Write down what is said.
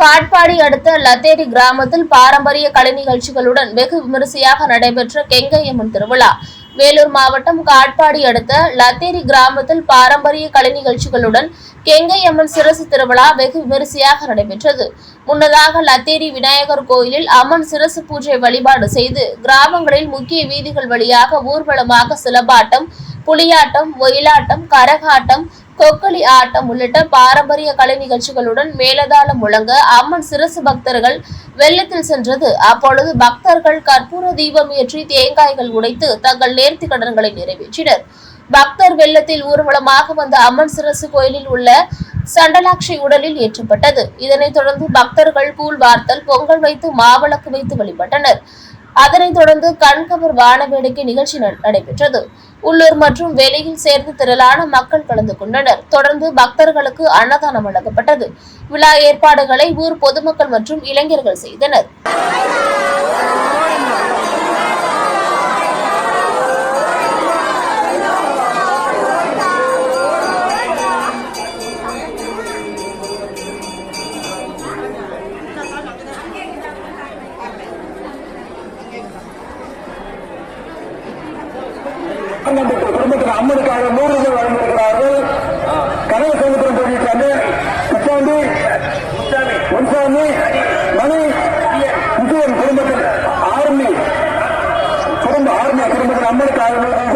காட்பாடி அடுத்த லத்தேரி கிராமத்தில் பாரம்பரிய கலை நிகழ்ச்சிகளுடன் வெகு விமரிசையாக நடைபெற்ற கெங்கையம்மன் திருவிழா. வேலூர் மாவட்டம் காட்பாடி அடுத்த லத்தேரி கிராமத்தில் பாரம்பரிய கலை நிகழ்ச்சிகளுடன் கெங்கையம்மன் சிரசு திருவிழா வெகு விமரிசையாக நடைபெற்றது. முன்னதாக லத்தேரி விநாயகர் கோயிலில் அம்மன் சிரசு பூஜை வழிபாடு செய்து கிராமங்களில் முக்கிய வீதிகள் வழியாக ஊர்வலமாக சிலம்பாட்டம் புலியாட்டம் ஒயிலாட்டம் கரகாட்டம் கொக்கலி ஆட்டம் உள்ளிட்ட பாரம்பரிய கலை நிகழ்ச்சிகளுடன் மேலதாளம் முழங்க அம்மன் சிரசு பக்தர்கள் வெள்ளத்தில் சென்றது. அப்பொழுது பக்தர்கள் கற்பூர தீபம் ஏற்றி தேங்காய்கள் உடைத்து தங்கள் நேர்த்தி கடன்களை நிறைவேற்றினர். பக்தர் வெள்ளத்தில் ஊர்வலமாக வந்த அம்மன் சிரசு கோயிலில் உள்ள சண்டலாட்சி உடலில் ஏற்றப்பட்டது. இதனைத் தொடர்ந்து பக்தர்கள் கூழ் வார்த்தல் பொங்கல் வைத்து மாவிளக்கு வைத்து வழிபட்டனர். அதனைத் தொடர்ந்து கண்கவர் வான வேடிக்கை நிகழ்ச்சி ந- நடைபெற்றது. உள்ளூர் மற்றும் வெளியில் சேர்ந்து திரளான மக்கள் கலந்து கொண்டனர். தொடர்ந்து பக்தர்களுக்கு அன்னதானம் வழங்கப்பட்டது. விழா ஏற்பாடுகளை ஊர் பொதுமக்கள் மற்றும் இளைஞர்கள் செய்தனர். குடும்பத்தில் அம்மனுக்காக நூறு ரூபாய் வழங்கியிருக்கிறார்கள் கனவு சமுத்திரம் போட்டிருக்காங்க குச்சாண்டி முன்சாமி மணி விஜயன் குடும்பத்தில் ஆர்மி குடும்ப ஆர்மி குடும்பத்தில் அம்மனுக்காக நூறு